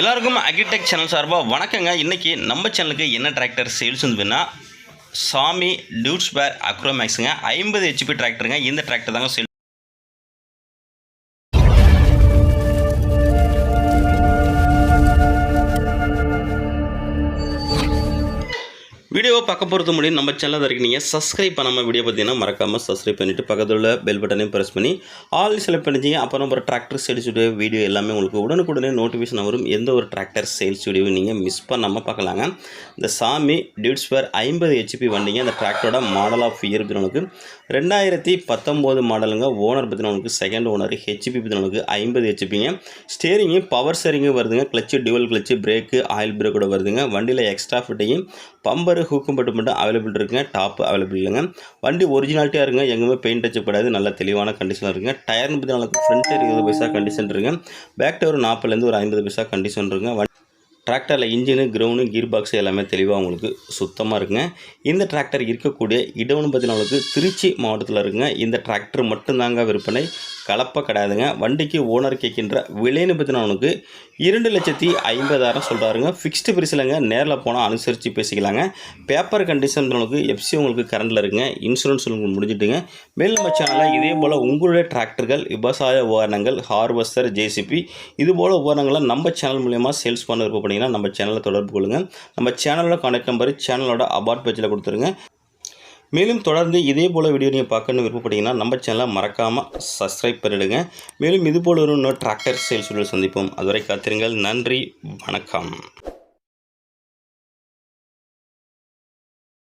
எல்லாருக்கும் agritech channel சார்பாக வணக்கங்க. இன்றைக்கி நம்ம சேனலுக்கு என்ன டிராக்டர் சேல்ஸ் வந்துன்னா சாமி டியூட்ஸ் பேர் அக்ரோமேக்ஸுங்க ஐம்பது ஹெச்பி டிராக்டருங்க இந்த டிராக்டர் தாங்க சேல் வீடியோவை பார்க்க பொறுத்த முடியும் நம்ம சேனல் வரைக்கும் நீங்கள் சப்ஸ்கிரைப் பண்ணாமல் வீடியோ பார்த்தீங்கன்னா மறக்காமல் சப்ஸ்கிரைப் பண்ணிவிட்டு பக்கத்தில் உள்ள பெல் பட்டனையும் ப்ரெஸ் பண்ணி ஆல் செலக்ட் பண்ணிச்சிங்க அப்புறம் ஒரு டிராக்டர் சேல்ஸ் வீடியோ வீடியோ எல்லாமே உங்களுக்கு உடனுக்குடனே நோட்டிஃபிகேஷன் வரும். எந்த ஒரு டிராக்டர் சேல்ஸ் வீடியோவும் நீங்கள் மிஸ் பண்ணாமல் பார்க்கலாங்க. இந்த சாமி டியூட்ஸ் பேர் ஐம்பது ஹெச்பி வண்டிங்க. அந்த டிராக்டரோட மாடல் ஆஃப் இயர் உங்களுக்கு ரெண்டாயிரத்தி பத்தொம்போது மாடலுங்க ஓனர் பற்றினவனுக்கு செகண்ட் ஓனர் ஹெச்பி பற்றினவனுக்கு ஐம்பது ஹெச்பிங்க ஸ்டேரிங்கு பவர் ஸ்டேரிங்கு வருதுங்க. Clutch dual clutch brake oil பிரேக்கோட வருதுங்க. வண்டியில் எக்ஸ்ட்ரா ஃபிட்டையும் பம்பரு ஹூக்கும் பட்டு மட்டும் அவைலபிள் இருக்குங்க. டாப் அவைலபிள் இல்லைங்க. வண்டி ஒரிஜினாலிட்டியாக இருங்க எங்கேயுமே பெயிண்ட் அடிச்சப்படாது நல்ல தெளிவான கண்டிஷனாக இருக்குங்க. டயர்னு பற்றி நல்லா ஃப்ரண்ட் டயர் இருபது பைசா கண்டிஷன் இருக்குங்க. பேக் டயர் ஒரு நாற்பதுலேருந்து ஒரு ஐம்பது பைசா கண்டிஷன் இருக்குங்க. டிராக்டரில் இன்ஜினு கிரவுண்டு கீர் பாக்ஸ் எல்லாமே தெளிவாக உங்களுக்கு சுத்தமாக இருக்குங்க. இந்த டிராக்டர் இருக்கக்கூடிய இடம்னு பார்த்தீங்கன்னா உங்களுக்கு திருச்சி மாவட்டத்தில் இருக்குங்க. இந்த டிராக்டர் மட்டும்தாங்க விற்பனை. கலப்பை கிடையாதுங்க வண்டிக்கு ஓனர் கேட்கின்ற விலைன்னு பற்றினவனுக்கு இரண்டு லட்சத்தி ஐம்பதாயிரம் சொல்கிறாருங்க ஃபிக்ஸ்டு பிரிசிலங்க நேரில் போனால் அனுசரித்து பேசிக்கலாங்க. பேப்பர் கண்டிஷன் உங்களுக்கு எஃப்சி உங்களுக்கு கரண்டில் இருக்குங்க. இன்சூரன்ஸ் உங்களுக்கு முடிஞ்சிட்டுங்க. மேல் நம்ம சேனலில் இதே போல் உங்களுடைய டிராக்டர்கள் விவசாய உபகரணங்கள் ஹார்வெஸ்டர் ஜேசிபி இது போல் உபகரணங்களை நம்ம சேனல் மூலயமா சேல்ஸ் பண்ண விருப்பப்பட்டீங்கன்னா நம்ம சேனலில் தொடர்பு கொள்ளுங்கள் நம்ம சேனலோட கான்டாக்ட் நம்பர் சேனலோட அபார்ட் பேஜில் கொடுத்துருங்க. மேலும் தொடர்ந்து இதே போல் வீடியோ நீங்கள் பார்க்கணும்னு விருப்பப்பட்டீங்கன்னா நம்ம சேனலை மறக்காமல் சப்ஸ்கிரைப் பண்ணிடுங்க. மேலும் இது போல் ஒரு இன்னொரு டிராக்டர் சேல்ஸ் சந்திப்போம். அதுவரை காத்திருங்கள். நன்றி. வணக்கம்.